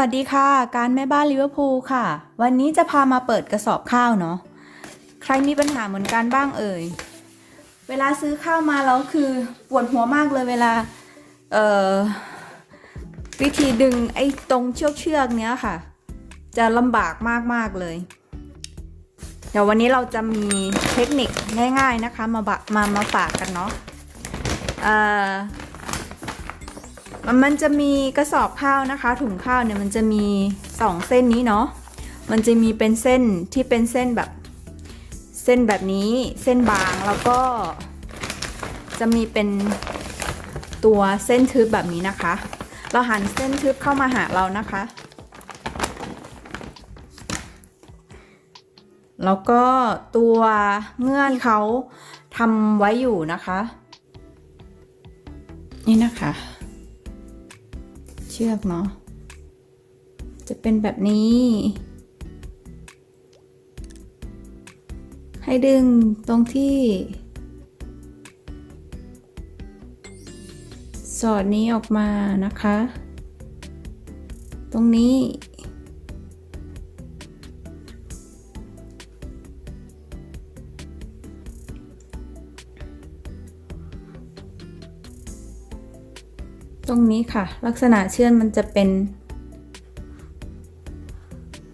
วัสดีค่ะ การแม่บ้านลิเวอร์พูลค่ะ วันนี้จะพามาเปิดกระสอบข้าวเนาะ ใครมีปัญหาเหมือนกันบ้างเอ่ย เวลาซื้อข้าวมาแล้วคือปวดหัวมากเลยเวลา เอ่อ วิธีดึงไอ้ตรงเชือกเชือกเนี้ยค่ะ จะลำบากมากๆเลย เดี๋ยววันนี้เราจะมีเทคนิคง่าย ๆนะคะ มาบะมามาฝากกันเนาะ เอ่อ มันมันจะมีกระสอบข้าวนะคะ ถุงข้าวเนี่ยมันจะมีสองเส้นนี้เนาะมันจะมีเป็นเส้นที่เป็นเส้นแบบเส้นแบบนี้เส้นบางแล้วก็ จะมีเป็นตัวเส้นทึบแบบนี้นะคะ เราหันเส้นทึบเข้ามาหาเรานะคะ แล้วก็ตัวเงื่อนเขาทำไว้อยู่นะคะ นี่นะคะ เชือกเนาะ จะเป็นแบบนี้ ให้ดึงตรงที่ สอดนี้ออกมานะคะ ตรงนี้ ตรงนี้ค่ะ ลักษณะเชื่อนมันจะเป็น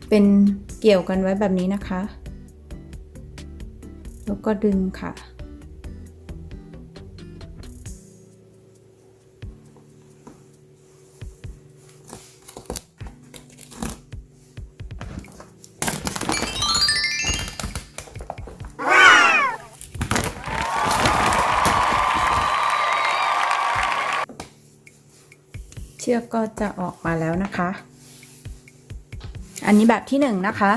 เป็นเกี่ยวกันไว้แบบนี้นะคะ แล้วก็ดึงค่ะ เชือกก็จะออกมาแล้วนะคะ อันนี้แบบที่หนึ่งนะคะ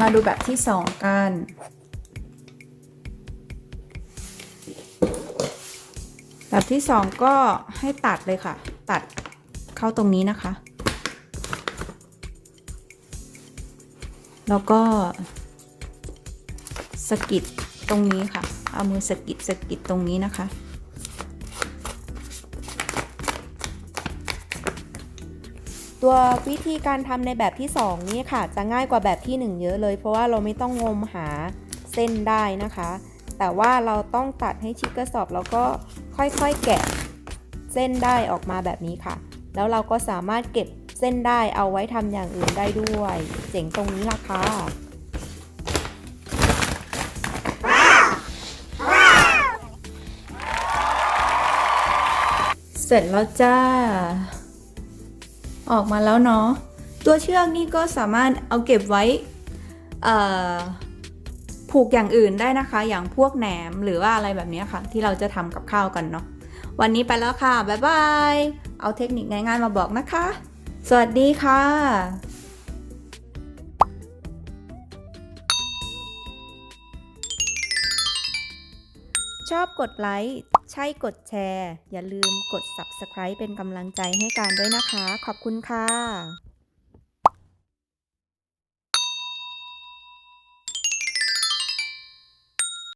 มาดูแบบที่สองกัน แบบที่สองก็ให้ตัดเลยค่ะ ตัดเข้าตรงนี้นะคะ แล้วก็สกิดตรงนี้ค่ะ เอามือสกิดสกิดตรงนี้นะคะ ตัววิธีการทำในแบบที่ 2 นี้ค่ะ จะง่ายกว่าแบบที่ 1 เยอะเลย เพราะว่าเราไม่ต้องงมหาเส้นได้นะคะ แต่ว่าเราต้องตัดให้ชิดกระสอบแล้วก็ค่อยๆแกะเส้นได้ออกมาแบบนี้ค่ะ แล้วเราก็สามารถเก็บเส้นได้เอาไว้ทำอย่างอื่นได้ด้วย เจ๋งตรงนี้ล่ะค่ะเสร็จแล้วจ้า ออกมาแล้วเนาะตัวเชือกนี่ก็สามารถเอาเก็บไว้ผูกอย่างอื่นได้นะคะ อย่างพวกแหนมหรือว่าอะไรแบบนี้ค่ะ ที่เราจะทำกับข้าวกันเนาะวันนี้ไปแล้วค่ะ บ๊ายบาย เอาเทคนิคง่ายๆมาบอกนะคะ สวัสดีค่ะ ชอบกดไลค์ ใช่กดแชร์ อย่าลืมกด Subscribe เป็นกำลังใจให้การด้วยนะคะ ขอบคุณค่ะ